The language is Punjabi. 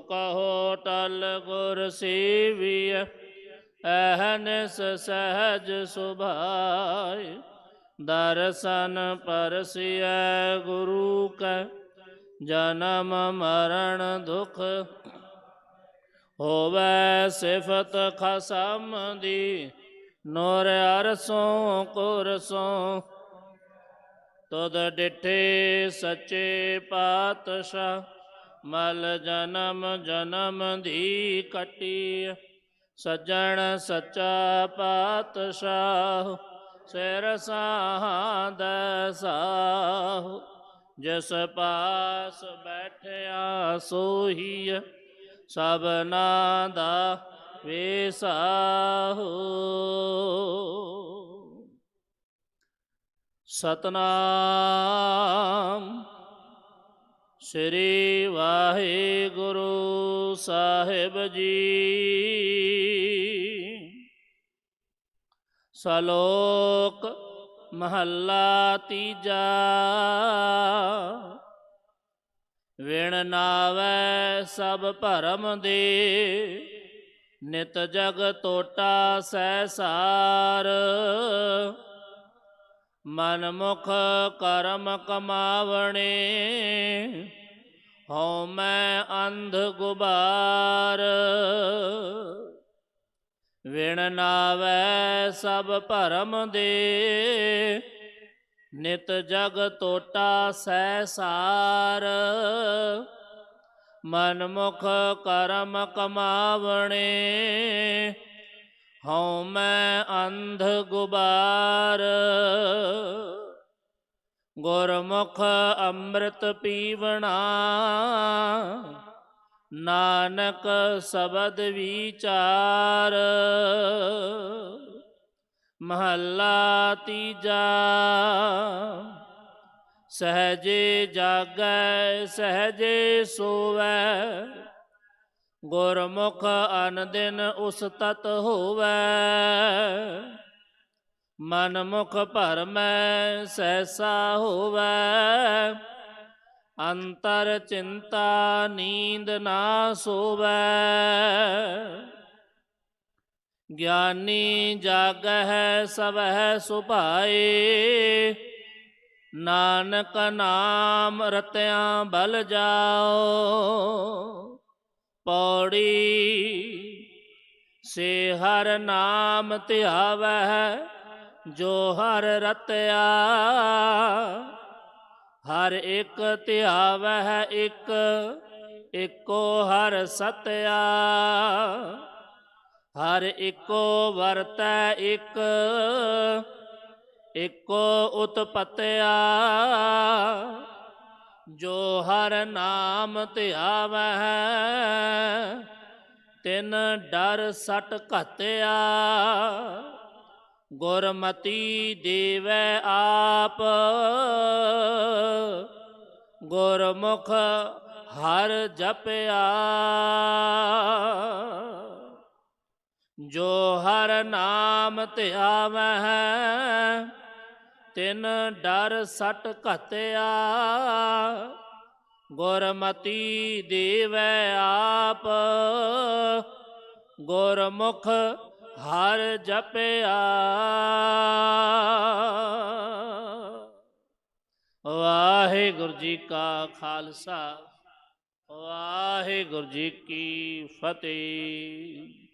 ਕਹੋ ਟਲ ਗੁਰ ਸੇਵੀਐ ਅਹਨਸ ਸਹਜ ਸੁਭਾਏ ਦਰਸ਼ਨ ਪਰਸਿਐ ਗੁਰੂ ਕੈ, ਜਨਮ ਮਰਨ ਦੁਖ ਹੋਵੇ ਸਿਫਤ ਖਸਮ ਦੀ। ਨੋਰ ਅਰਸੋਂ ਕੁਰਸੋਂ ਤਦ ਡਿਠੇ ਸੱਚੇ ਪਾਤਸ਼ਾਹ। ਮਲ ਜਨਮ ਜਨਮ ਦੀ ਕਟੀ। ਸੱਜਣ ਸੱਚਾ ਪਾਤਸ਼ਾਹ, ਸਿਰ ਸਾਹਦ ਸਾਹ। ਜਿਸ ਪਾਸ ਬੈਠਿਆ ਸੋਹੀਐ ਸਭਨਾ ਦਾ ਵੇਸਾਹੋ। ਸਤਨਾਮ ਸ੍ਰੀ ਵਾਹਿਗੁਰੂ ਸਾਹਿਬ ਜੀ। ਸਲੋਕ ਮਹੱਲਾ ਤੀਜਾ। ਵਿਣ ਨਾਵੈ ਸਭ ਭਰਮ ਦੇ, ਨਿਤ ਜਗ ਟੋਟਾ ਸਹਿਸਾਰ। ਮਨ ਮਨਮੁਖ ਕਰਮ ਕਮਾਵਣੇ, ਹਉ ਮੈਂ ਅੰਧ ਗੁਬਾਰ। ਵਿਣ ਨਾਵੈ ਸਭ ਭਰਮ ਦੇ, ਨਿਤ ਜਗ ਤੋਟਾ ਸਹਿਸਾਰ ਮਨ ਮੁਖ ਕਰਮ ਕਮਾਵਣੇ ਹਉ ਮੈਂ ਅੰਧ ਗੁਬਾਰ, ਗੁਰਮੁਖ ਅੰਮ੍ਰਿਤ ਪੀਵਣਾ, ਨਾਨਕ ਸ਼ਬਦ ਵਿਚਾਰ, ਮਹੱਲਾ ਤੀਜਾ, ਸਹਜੇ ਜਾਗੈ, ਸਹਜੇ ਸੋਵੈ। ਗੁਰਮੁਖ ਅਨਦਿਨ ਉਸ ਤਤ ਹੋਵੈ। ਮਨ ਮੁਖ ਭਰਮੈ ਸੈਸਾ ਹੋਵੈ। ਅੰਤਰ ਚਿੰਤਾ ਨੀਂਦ ਨਾ ਸੋਵੈ। ਗਿਆਨੀ ਜਾਗਹਿ ਸਭੈ ਸੁਭਾਏ। ਨਾਨਕ ਨਾਮ ਰਤਿਆਂ ਬਲ ਜਾਓ। ਪੌੜੀ ਸੇ ਹਰ ਨਾਮ ਧਿਆਵੈ ਜੋ ਹਰ ਰਤਿਆ। ਹਰ ਇੱਕ ਧਿਆਵੈ ਇੱਕ, ਇੱਕੋ ਹਰ ਸਤਿਆ। ਹਰ ਇੱਕੋ ਵਰਤੈ ਇੱਕ, ਇੱਕੋ ਉਤਪਤਿਆ। ਜੋ ਹਰ ਨਾਮ ਧਿਆਵੈ ਤਿਨ ਡਰ ਸਟ ਘਤਿਆ। ਗੁਰਮਤੀ ਦੇਵੈ ਆਪ, ਗੁਰਮੁਖ ਹਰ ਜਪਿਆ। ਜੋ ਹਰ ਨਾਮ ਧਿਆਵੈ ਤਿਨ ਡਰ ਸਟ ਘਤਿਆ। ਗੁਰਮਤੀ ਦੇਵੈ ਆਪ ਗੁਰਮੁਖ ਹਰ ਜਪਿਆ। ਵਾਹਿਗੁਰੂ ਜੀ ਕਾ ਖਾਲਸਾ ਵਾਹਿਗੁਰੂ ਜੀ ਕੀ ਫਤਿਹ।